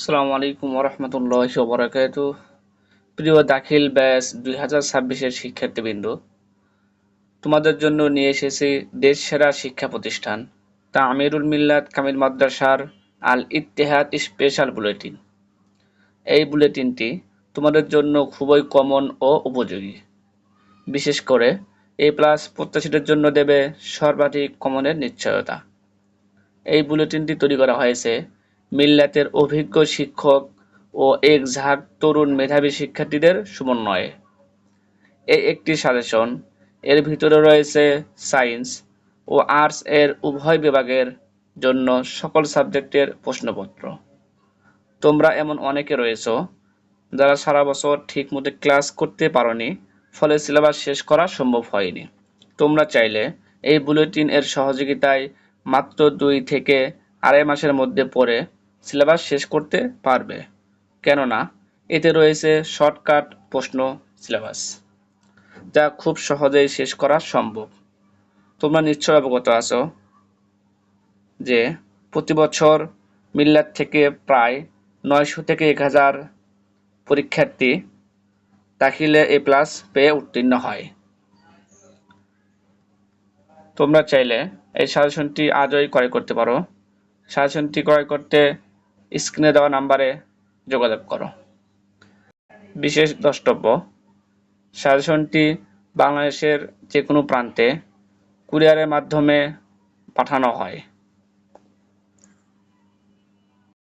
আসসালামু আলাইকুম ওরহমতুল্লাহ বরাকাত প্রিয় দাখিল ব্যাস দুই হাজার ছাব্বিশের শিক্ষার্থীবৃন্দ, তোমাদের জন্য নিয়ে এসেছি দেশ সেরা শিক্ষা প্রতিষ্ঠান তা আমিরুল মিল্লাত কামিল মাদ্রাসার আল ইত্তেহাদ স্পেশাল বুলেটিন। এই বুলেটিনটি তোমাদের জন্য খুবই কমন ও উপযোগী। বিশেষ করে এ প্লাস প্রত্যাশীদের জন্য দেবে সর্বাধিক কমনের নিশ্চয়তা। এই বুলেটিনটি তৈরি করা হয়েছে মিল্লাতের অভিজ্ঞ শিক্ষক ও এক ঝাঁক তরুণ মেধাবী শিক্ষার্থীদের সমন্বয়ে। এই একটি সাজেশন। এর ভিতরে রয়েছে সায়েন্স ও আর্টস এর উভয় বিভাগের জন্য সকল সাবজেক্টের প্রশ্নপত্র। তোমরা এমন অনেকে রয়েছো যারা সারা বছর ঠিকমতো ক্লাস করতে পারোনি, ফলে সিলেবাস শেষ করা সম্ভব হয়নি। তোমরা চাইলে এই বুলেটিন এর সহযোগিতায় মাত্র দুই থেকে আড়াই মাসের মধ্যে পড়ে সিলেবাস শেষ করতে পারবে। কেননা, এতে রয়েছে শর্টকাট প্রশ্ন সিলেবাস, যা খুব সহজেই শেষ করা সম্ভব। তোমরা নিশ্চয় অবগত আছো যে, প্রতি বছর মিল্লাত থেকে প্রায় নয়শো থেকে এক হাজার পরীক্ষার্থী দাখিলে এ প্লাস পেয়ে উত্তীর্ণ হয়। তোমরা চাইলে এই সাজেশনটি আজই ক্রয় করতে পারো। সাজেশনটি ক্রয় করতে স্ক্রিনে দেওয়া নাম্বারে যোগাযোগ করো। বিশেষ দ্রষ্টব্য, সাজেশনটি বাংলাদেশের যে কোনো প্রান্তে কুরিয়ারের মাধ্যমে পাঠানো হয়।